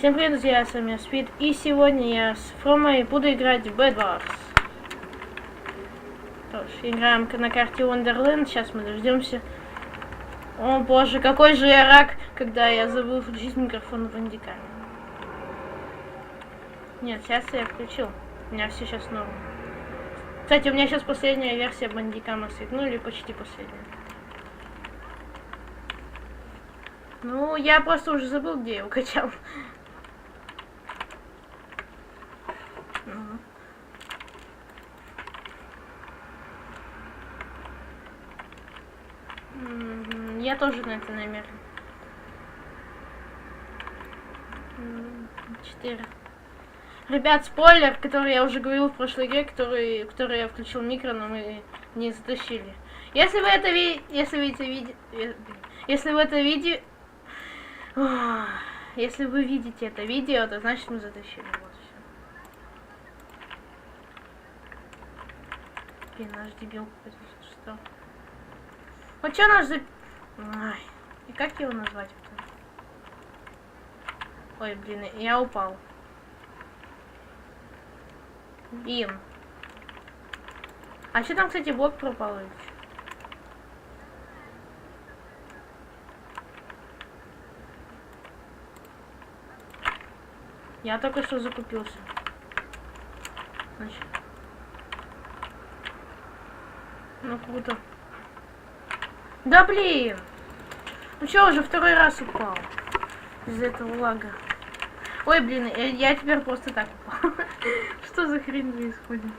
Всем привет, друзья, с вами Спид, и сегодня я с Фромой буду играть в Bad Wars. Что ж, играем на карте Wonderland, сейчас мы дождемся. О боже, какой же я рак, когда я забыл включить микрофон в Бандикаме. Нет, сейчас я включил, у меня все сейчас норм. Кстати, у меня сейчас последняя версия Бандикама стоит, ну или почти последняя. Ну, я просто уже забыл, где я его качал. Я тоже на это намерен. Четыре. Ребят, спойлер, который я уже говорил в прошлой игре, который, в которой я включил микро, но мы не затащили. Если вы это ви... если вы это видите... Если вы это видите... Если вы видите это видео, то значит мы затащили. Вот все. Блин, наш дебил какой-то что? Вот что наш за... Ай, и как его назвать? Ой, блин, я упал. Блин. А что там, кстати, блок пропал? Я только что закупился. Значит. Ну круто. Да блин! Ну что, уже второй раз упал. Из-за этого лага. Ой, блин, я, я теперь просто так упал. Что за хрень происходит?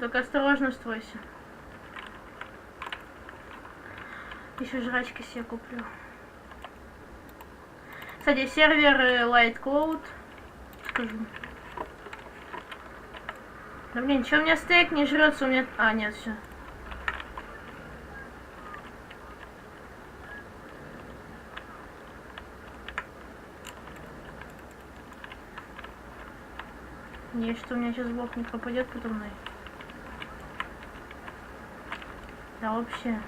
Только осторожно стройся. Еще жрачки себе куплю. Кстати, сервер э, Cloud. Скажу. Да блин, что у меня стейк не жрется, у меня... А, нет, все. Есть, что у меня сейчас блок не пропадет подо мной. Да вообще.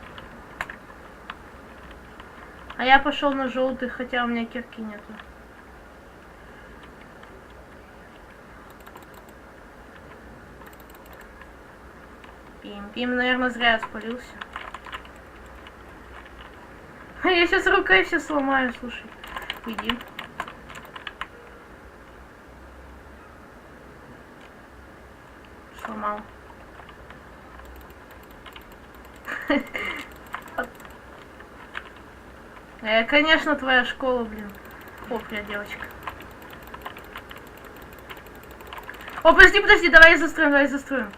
А я пошел на желтый, хотя у меня кирки нету. Пим, Пим, наверное, зря спалился. Я сейчас рукой все сломаю, слушай. Уйди. Сломал. Э, конечно, твоя школа, блин. О, бля, девочка. О, подожди, подожди, давай я застрою, давай я застрою.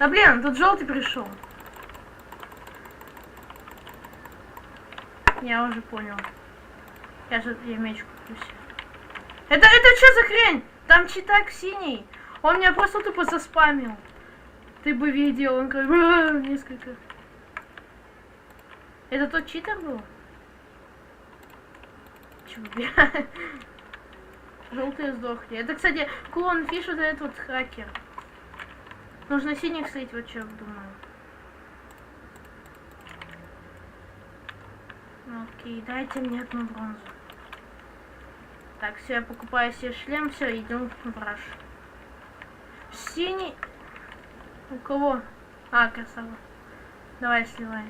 Да блин, тут желтый пришел. Я уже понял. Я же я меч куплю себе. Это, это что за хрень? Там читак синий. Он меня просто тупо заспамил. Ты бы видел, он как несколько. Это тот читер был? Бля? Желтые сдохли. Это, кстати, клон Фиш, вот этот вот хакер. Нужно синих слить, вот что думаю. Ну, Окей, дайте мне одну бронзу. Так, все, я покупаю себе шлем, все, идем в раш. Синий. У кого? А, красава. Давай сливай.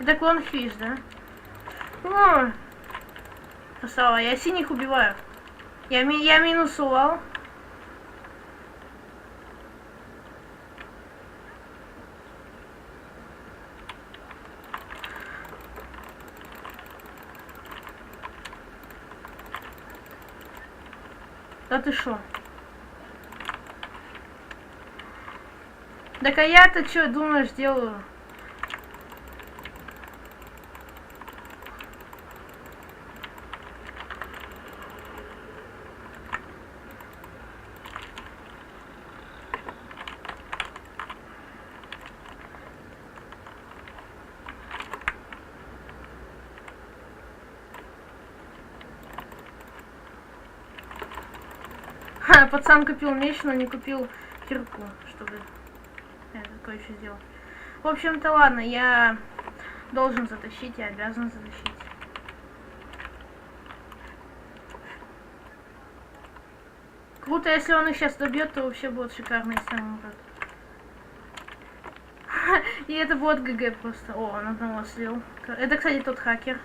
Это клон Фиш, да? О, красава, я синих убиваю. Я, ми- я минусовал. Да ты шо? Так а я-то что думаешь делаю? Ха, пацан купил меч, но не купил кирку, чтобы э, кое-что сделать. В общем-то, ладно, я должен затащить, я обязан затащить. Круто, если он их сейчас добьет, то вообще будет он умрет. И это будет ГГ просто. О, он одного слил. Это, кстати, тот хакер.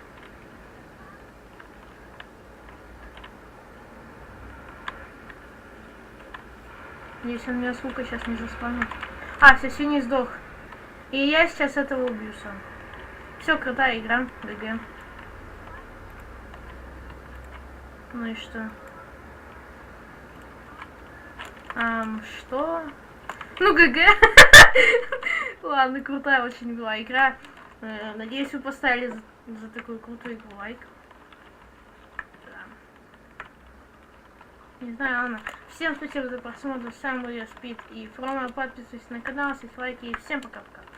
Если он меня с лука сейчас не заспамит. А, все, синий сдох. И я сейчас этого убью сам. Все, крутая игра. ГГ. Ну и что? Ам, что? Ну, ГГ. Ладно, крутая очень была игра. Э, Надеюсь, вы поставили за, такую крутую игру лайк. Не знаю, ладно. Всем спасибо за просмотр. С вами был Спид и Фрома. Подписывайтесь на канал, ставьте лайки. И всем пока-пока.